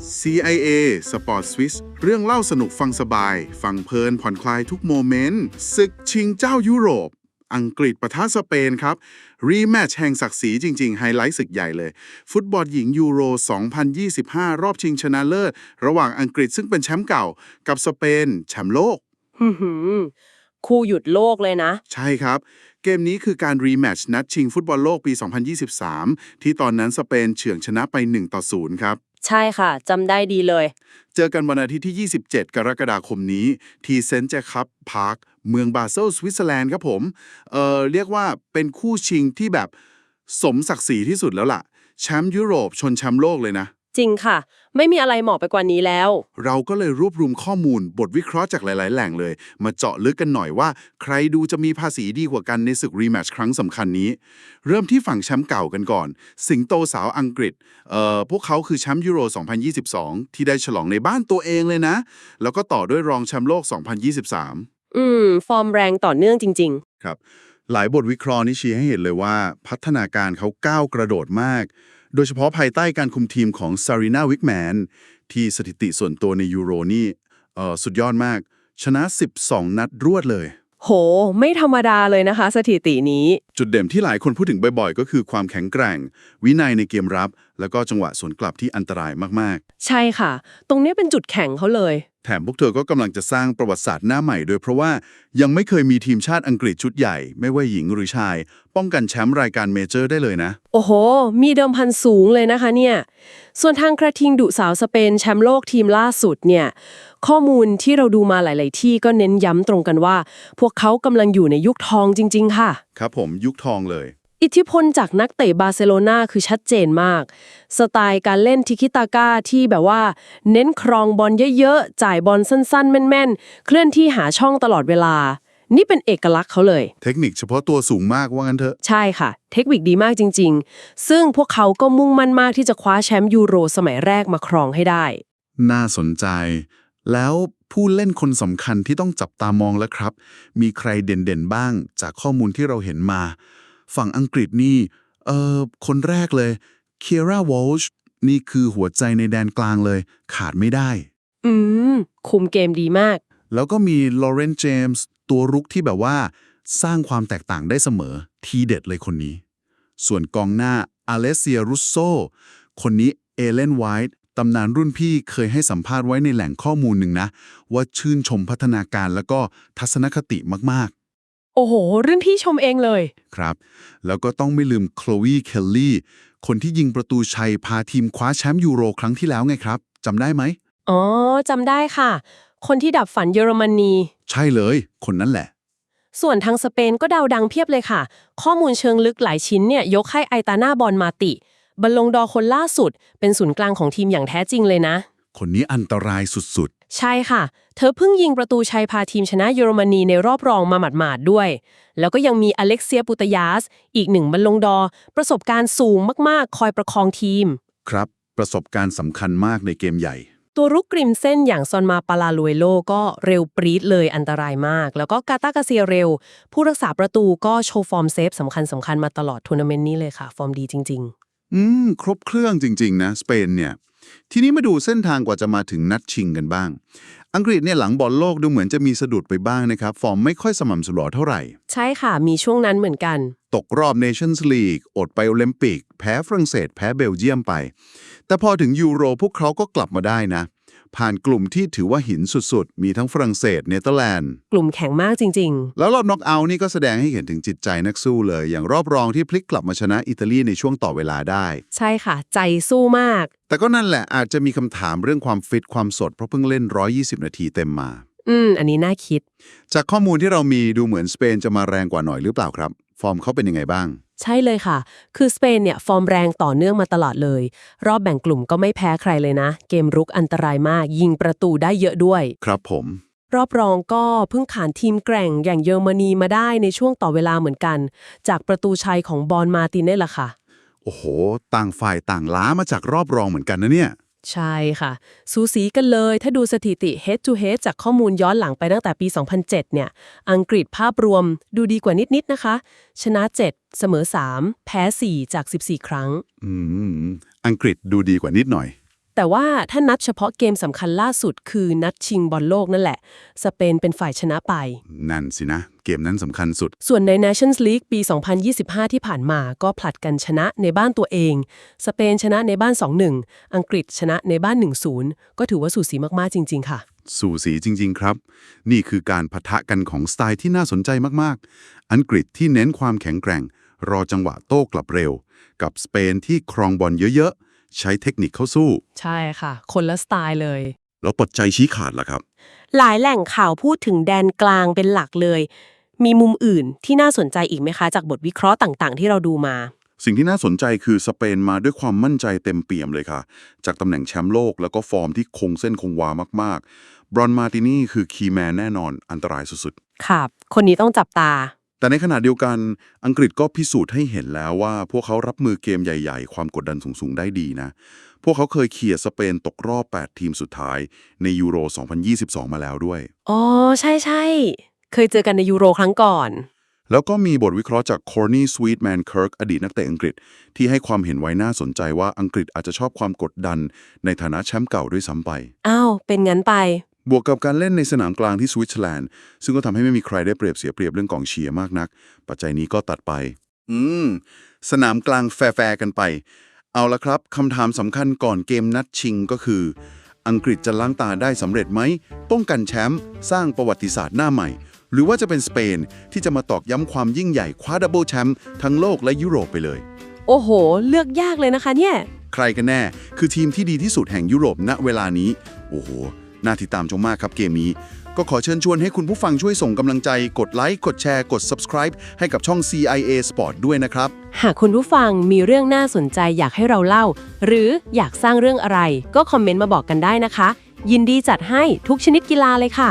CIA Sport Swiss เรื่องเล่าสนุกฟังสบาย ฟังเพลินผ่อนคลายทุกโมเมนต์ศึกชิงเจ้ายุโรป อังกฤษปะทะสเปนครับ รีแมตช์แห่งศักดิ์ศรีจริง ๆ ไฮไลท์ศึกใหญ่เลย ฟุตบอลหญิงยูโร 2025 รอบชิงชนะเลิศ ระหว่างอังกฤษซึ่งเป็นแชมป์เก่า กับสเปน แชมป์โลกหือหือคู่หยุดโลกเลยนะ ใช่ครับ เกมนี้คือการรีแมตช์นัดชิงฟุตบอลโลกปี 2023 ที่ตอนนั้นสเปนเฉือนชนะไป 1 ต่อ 0 ครับ ใช่ค่ะ จำได้ดีเลย เจอกันวันอาทิตย์ที่ 27 กรกฎาคมนี้ ที่เซนต์แจคับพาร์คเมืองบาเซลสวิตเซอร์แลนด์ครับผมเอ่อเรียกว่าเป็นคู่ชิงที่แบบสมศักดิ์ศรีที่สุดแล้วล่ะ แชมป์ยุโรปชนแชมป์โลกเลยนะ จริงค่ะ ไม่มีอะไรเหมาะไปกว่านี้แล้ว เราก็เลยรวบรวมข้อมูลบทวิเคราะห์จากหลาย ๆ แหล่งเลย มาเจาะลึกกันหน่อยว่า ใครดูจะมีภาษีดีกว่ากันในศึกรีแมตช์ครั้งสำคัญนี้ เริ่มที่ฝั่งแชมป์เก่ากันก่อน สิงโตสาวอังกฤษเอ่อพวกเขาคือแชมป์ยูโร 2022 ที่ได้ฉลองในบ้านตัวเองเลยนะ แล้วก็ต่อด้วยรองแชมป์โลก 2023 อืม ฟอร์มแรงต่อเนื่องจริงครับ หลายบทวิเคราะห์นี่ชี้ให้เห็นเลยว่า พัฒนาการเขาก้าวกระโดดมาก โดยเฉพาะภายใต้การคุมทีมของซารีนาวิกแมนที่สถิติส่วนตัวในยูโรนี่สุดยอดมาก ชนะ 12 นัดรวดเลย โห ไม่ธรรมดาเลยนะคะ สถิตินี้ จุดเด่นที่หลายคนพูดถึงบ่อยๆ ก็คือความแข็งแกร่ง วินัยในเกมรับ แล้วก็จังหวะสวนกลับที่อันตรายมากใช่ค่ะ ตรงนี้เป็นจุดแข็งเขาเลยๆแถมพวกเธอก็กำลังจะสร้างประวัติศาสตร์หน้าใหม่โดยเพราะว่ายังไม่เคยมีทีมชาติอังกฤษชุดใหญ่ ไม่ว่าหญิงหรือชาย ป้องกันแชมป์รายการเมเจอร์ได้เลยนะ โอ้โห มีเดิมพันสูงเลยนะคะเนี่ยส่วนทางกระทิงดุสาวสเปนแชมป์โลกทีมล่าสุดเนี่ยข้อมูลที่เราดูมาหลาย ๆ ที่ก็เน้นย้ำตรงกันว่า พวกเขากำลังอยู่ในยุคทองจริง ๆ ค่ะ ครับผมยุคทองเลย อิทธิพลจากนักเตะบาร์เซโลนาคือชัดเจนมาก สไตล์การเล่นทิคิตาก้าที่แบบว่า เน้นครองบอลเยอะๆ จ่ายบอลสั้นๆ แม่นๆ เคลื่อนที่หาช่องตลอดเวลา นี่เป็นเอกลักษณ์เขาเลย เทคนิคเฉพาะตัวสูงมากว่างั้นเถอะ ใช่ค่ะ เทคนิคดีมากจริง ๆ ซึ่งพวกเขาก็มุ่งมั่นมากที่จะคว้าแชมป์ยูโรสมัยแรกมาครองให้ได้ น่าสนใจ แล้ว ผู้เล่นคนสำคัญที่ต้องจับตามองแล้วครับ มีใครเด่นๆบ้างจากข้อมูลที่เราเห็นมา ฝั่งอังกฤษนี่ เอ่อคนแรกเลยเคียร่าวอลช์นี่คือหัวใจในแดนกลางเลย ขาดไม่ได้ อืม คุมเกมดีมาก แล้วก็มีลอเรนเจมส์ตัวรุกที่แบบว่า สร้างความแตกต่างได้เสมอ ทีเด็ดเลยคนนี้ ส่วนกองหน้าอเลเซียรุสโซคนนี้เอเลนไวท์ ตำนานรุ่นพี่เคยให้สัมภาษณ์ไว้ในแหล่งข้อมูลหนึ่งนะ ว่าชื่นชมพัฒนาการแล้วก็ทัศนคติมากโอ้โห รุ่นพี่ชมเองเลยๆครับ แล้วก็ต้องไม่ลืมโคลวีเคลลี่คนที่ยิงประตูชัยพาทีมคว้าแชมป์ยูโรครั้งที่แล้วไงครับจำได้ไหมอ๋อจำได้ค่ะ คนที่ดับฝันเยอรมนี ใช่เลย คนนั้นแหละ ส่วนทางสเปนก็ดาวดังเพียบเลยค่ะ ข้อมูลเชิงลึกหลายชิ้นเนี่ยยกให้ไอตาน่าบอลมาติ บอลลงดอร์คนล่าสุด เป็นศูนย์กลางของทีมอย่างแท้จริงเลยนะ คนนี้อันตรายสุดใช่ค่ะ เธอเพิ่งยิงประตูชัยพาทีมชนะเยอรมนีในรอบรองมาหมาดๆด้วย แล้วก็ยังมีอเล็กเซียปุตยาส อีกหนึ่งบอลลงดอร์ประสบการณ์สูงมากๆ คอยประคองทีม ๆ ครับ ประสบการณ์สำคัญมากในเกมใหญ่ ตัวรุกกริมเส้นอย่างซอนมาปาลาลุเอโลก็เร็วปรี๊ดเลยอันตรายมาก แล้วก็กาตากาเซียเร็ว ผู้รักษาประตูก็โชว์ฟอร์มเซฟสำคัญสำคัญมาตลอดทัวร์นาเมนต์นี้เลยค่ะ ฟอร์มดีจริง อืม ครบเครื่องจริง ๆ นะสเปนเนี่ย ทีนี้มาดูเส้นทางกว่าจะมาถึงนัดชิงกันบ้าง อังกฤษเนี่ยหลังบอลโลกดูเหมือนจะมีสะดุดไปบ้างนะครับ ฟอร์มไม่ค่อยสม่ำเสมอเท่าไหร่ๆใช่ค่ะ มีช่วงนั้นเหมือนกัน ตกรอบ Nations League อดไปโอลิมปิก แพ้ฝรั่งเศส แพ้เบลเยียมไป แต่พอถึงยูโรพวกเขาก็กลับมาได้นะ ผ่านกลุ่มที่ถือว่าหินสุดๆ มีทั้งฝรั่งเศสเนเธอร์แลนด์ กลุ่มแข็งมากจริงแล้วรอบน็อกเอาท์นี่ก็แสดงให้เห็นถึงจิตใจนักสู้เลย อย่างรอบรองที่พลิกกลับมาชนะอิตาลีในช่วงต่อเวลาได้ๆใช่ค่ะ ใจสู้มาก แต่ก็นั่นแหละอาจจะมีคำถามเรื่องความฟิตความสดเพราะเพิ่งเล่น 120 นาทีเต็มมา อืม อันนี้น่าคิด จากข้อมูลที่เรามีดูเหมือนสเปนจะมาแรงกว่าหน่อยหรือเปล่าครับ ฟอร์มเขาเป็นยังไงบ้าง ใช่เลยค่ะ คือสเปนเนี่ยฟอร์มแรงต่อเนื่องมาตลอดเลย รอบแบ่งกลุ่มก็ไม่แพ้ใครเลยนะ เกมรุกอันตรายมากยิงประตูได้เยอะด้วย ครับผม รอบรองก็เพิ่งขานทีมแกร่งอย่างเยอรมนีมาได้ในช่วงต่อเวลาเหมือนกัน จากประตูชัยของบอลมาร์ตินนี่แหละค่ะ โอ้โห ต่างฝ่ายต่างล้ามาจากรอบรองเหมือนกันนะเนี่ย ใช่ค่ะ สูสีกันเลยถ้าดูสถิติ head to head จากข้อมูลย้อนหลังไปตั้งแต่ปี 2007 เนี่ย อังกฤษภาพรวมดูดีกว่านิด ๆนะคะ ชนะ 7 เสมอ 3 แพ้ 4 จาก 14 ครั้ง อืม อังกฤษดูดีกว่านิดหน่อย แต่ว่าถ้านัดเฉพาะเกมสำคัญล่าสุดคือนัดชิงบอลโลกนั่นแหละ สเปนเป็นฝ่ายชนะไป นั่นสินะ เกมนั้นสำคัญสุด ส่วนใน Nations League ปี 2025 ที่ผ่านมาก็ผลัดกันชนะในบ้านตัวเอง สเปนชนะในบ้าน 2-1 อังกฤษชนะในบ้าน 1-0 ก็ถือว่าสูสีมากๆจริง ๆ ค่ะ สู่สีจริง ๆ ครับ นี่คือการปะทะกันของสไตล์ที่น่าสนใจมากๆ อังกฤษที่เน้นความแข็งแกร่ง รอจังหวะโต้กลับเร็ว กับสเปนที่ครองบอลเยอะๆ ใช้เทคนิคเข้าสู้ ใช่ค่ะ คนละสไตล์เลย แล้วปัจจัยชี้ขาดล่ะครับ หลายแหล่งข่าวพูดถึงแดนกลางเป็นหลักเลย มีมุมอื่นที่น่าสนใจอีกไหมคะ จากบทวิเคราะห์ต่างๆ ที่เราดูมา สิ่งที่น่าสนใจคือสเปนมาด้วยความมั่นใจเต็มเปี่ยมเลยค่ะ จากตำแหน่งแชมป์โลกแล้วก็ฟอร์มที่คงเส้นคงวามากๆ บรอนมาตินี่คือคีย์แมนแน่นอนอันตรายสุดครับ คนนี้ต้องจับตาๆ แต่ในขณะเดียวกันอังกฤษก็พิสูจน์ให้เห็นแล้วว่า พวกเขารับมือเกมใหญ่ ๆ ความกดดันสูง ๆ ได้ดีนะ พวกเขาเคยเขี่ยสเปนตกรอบ 8 ทีมสุดท้ายในยูโร 2022 มาแล้วด้วย อ๋อ ใช่ใช่ เคยเจอกันในยูโรครั้งก่อน แล้วก็มีบทวิเคราะห์จาก Corny Sweetman Kirk อดีตนักเตะอังกฤษ ที่ให้ความเห็นไว้น่าสนใจว่าอังกฤษอาจจะชอบความกดดัน ในฐานะแชมป์เก่าด้วยซ้ำไป อ้าว เป็นงั้นไป บวกกับการเล่นในสนามกลางที่สวิตเซอร์แลนด์ ซึ่งก็ทำให้ไม่มีใครได้เปรียบเสียเปรียบเรื่องกองเชียร์มากนัก ปัจจัยนี้ก็ตัดไป อืม สนามกลางแฟร์ๆกันไป เอาละครับคำถามสำคัญก่อนเกมนัดชิงก็คือ อังกฤษจะล้างตาได้สำเร็จไหม ป้องกันแชมป์สร้างประวัติศาสตร์หน้าใหม่ หรือว่าจะเป็นสเปนที่จะมาตอกย้ำความยิ่งใหญ่คว้าดับเบิลแชมป์ทั้งโลกและยุโรปไปเลย โอ้โห เลือกยากเลยนะคะเนี่ย ใครกันแน่ คือทีมที่ดีที่สุดแห่งยุโรปณเวลานี้ โอ้โห น่าติดตามชมมากครับเกมนี้ ก็ขอเชิญชวนให้คุณผู้ฟังช่วยส่งกำลังใจ กดไลค์ กดแชร์ กด subscribe ให้กับช่อง CIA Sport ด้วยนะครับ หากคุณผู้ฟังมีเรื่องน่าสนใจอยากให้เราเล่า หรืออยากสร้างเรื่องอะไร ก็คอมเมนต์มาบอกกันได้นะคะ ยินดีจัดให้ทุกชนิดกีฬาเลยค่ะ